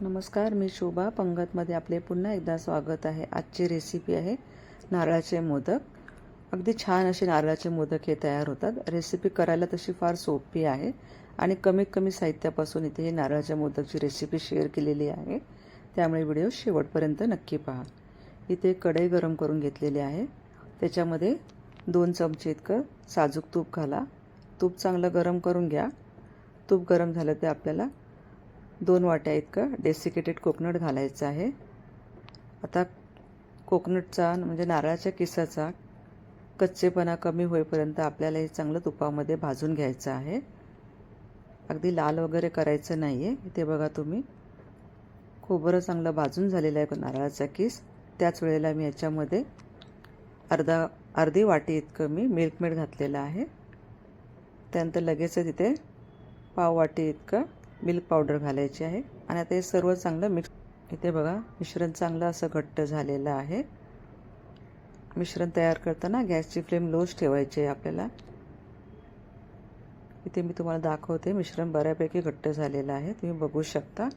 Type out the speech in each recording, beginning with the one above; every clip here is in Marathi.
नमस्कार मी शोभा. पंगतमध्ये आपले पुन्हा एकदा स्वागत आहे. आजची रेसिपी आहे नारळाचे मोदक. अगदी छान असे नारळाचे मोदक हे तयार होतात. रेसिपी करायला तशी फार सोपी आहे आणि कमीत कमी साहित्यापासून इथे हे नारळाच्या मोदकची रेसिपी शेअर केलेली आहे. त्यामुळे व्हिडिओ शेवटपर्यंत नक्की पहा. इथे कढई गरम करून घेतलेली आहे. त्याच्यामध्ये दोन चमचे इतकं साजूक तूप घाला. तूप चांगलं गरम करून घ्या. तूप गरम झालं ते आपल्याला दोन वाट्या इतकं डेसिकेटेड कोकोनट घालायचं आहे. आता कोकोनटचा म्हणजे नारळाच्या किसाचा कच्चेपणा कमी होईपर्यंत आपल्याला हे चांगलं तुपामध्ये भाजून घ्यायचं आहे. अगदी लाल वगैरे करायचं नाही आहे इथे बघा तुम्ही खोबरं चांगलं भाजून झालेलं आहे नारळाचा किस. त्याच वेळेला मी याच्यामध्ये अर्धा अर्धी वाटी इतकं मी मिल्कमेड घातलेलं आहे. त्यानंतर लगेचच इथे पाव वाटी इतकं मिल्क पावडर घालायची आहे आणि आता हे सर्व चांगलं मिक्स इथे बघा मिश्रण चांगलं असं घट्ट झालेलं आहे. मिश्रण तयार करताना गॅसची फ्लेम लोच ठेवायची आहे आपल्याला. इथे मी तुम्हाला दाखवते मिश्रण बऱ्यापैकी घट्ट झालेलं आहे. तुम्ही बघू शकता.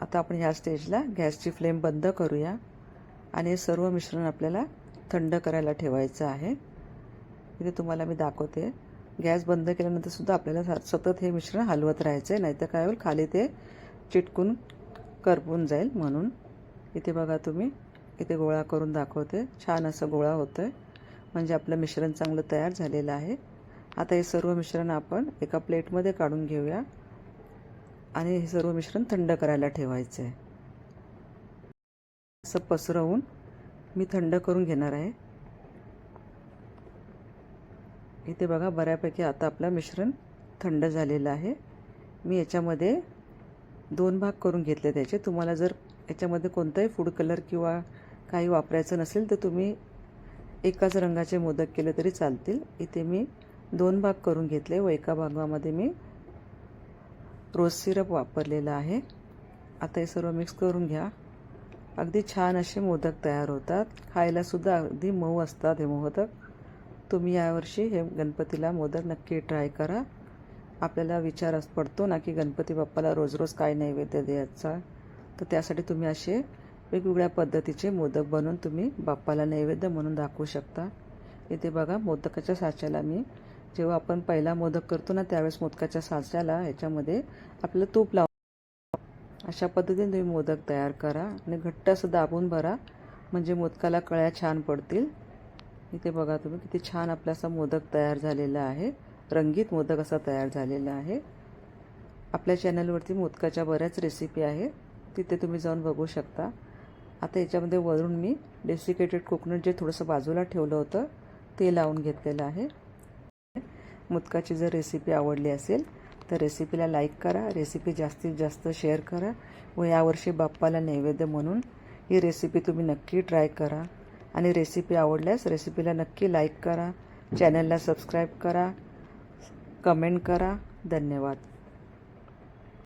आता आपण ह्या स्टेजला गॅसची फ्लेम बंद करूया आणि हे सर्व मिश्रण आपल्याला थंड करायला ठेवायचं आहे. इथे तुम्हाला मी दाखवते. गॅस बंद केल्यानंतर सुद्धा आपल्याला सतत हे मिश्रण हलवत राहायचं आहे नाहीतर काय होईल? खाली ते चिटकून करपून जाईल म्हणून. इथे बघा तुम्ही. इथे गोळा करून दाखवते. छान असं गोळा होतं आहे म्हणजे आपलं मिश्रण चांगलं तयार झालेलं आहे. आता हे सर्व मिश्रण आपण एका प्लेटमध्ये काढून घेऊया. आणि हे सर्व मिश्रण थंड करायला ठेवायचं आहे असं पसरवून मी थंड करून घेणार आहे. इथे बघा बऱ्यापैकी आता आपलं मिश्रण थंड झालेलं आहे. मी याच्यामध्ये दोन भाग करून घेतले त्याचे. तुम्हाला जर याच्यामध्ये कोणताही फूड कलर किंवा काही वापरायचं नसेल तर तुम्ही एकाच रंगाचे मोदक केले तरी चालतील. इथे मी दोन भाग करून घेतले. व एका भागामध्ये मी रोज सिरप वापरलेला आहे. आता हे सर्व मिक्स करून घ्या. अगदी छान असे मोदक तयार होतात. खायलासुद्धा अगदी मऊ असतात हे मोदक. तुम्ही यावर्षी हे गणपतीला मोदक नक्की ट्राय करा. आपल्याला विचार पडतो ना की गणपती बाप्पाला रोज रोज काय नैवेद्य द्यायचा? तर त्यासाठी तुम्ही असे वेगवेगळ्या पद्धतीचे मोदक बनवून तुम्ही बाप्पाला नैवेद्य म्हणून दाखवू शकता. इथे बघा मोदकाच्या साच्याला मी जेव्हा आपण पहिला मोदक करतो ना त्यावेळेस मोदकाच्या साच्याला ह्याच्यामध्ये आपलं तूप लाव अशा पद्धतीने तुम्ही मोदक तयार करा. आणि घट्ट असं दाबून भरा म्हणजे मोदकाला कळ्या छान पडतील. इथे बघा तुम्ही किती छान आपला असा मोदक तयार झालेला आहे. रंगीत मोदक असा तयार झालेला आहे. आपल्या चॅनलवरती मोदकाच्या बऱ्याच रेसिपी आहे तिथे तुम्ही जाऊन बघू शकता. आता याच्यामध्ये वरून मी डेसिकेटेड कोकोनट जे थोडंसं बाजूला ठेवलं होतं ते लावून घेतलेलं आहे. मोदकाची जर रेसिपी आवडली असेल तर रेसिपीला लाईक करा. रेसिपी जास्तीत जास्त शेअर करा. व यावर्षी बाप्पाला नैवेद्य म्हणून ही रेसिपी तुम्ही नक्की ट्राय करा. आणि रेसिपी आवडल्यास रेसिपीला नक्की लाईक करा. चॅनलला सबस्क्राईब करा. कमेंट करा. धन्यवाद.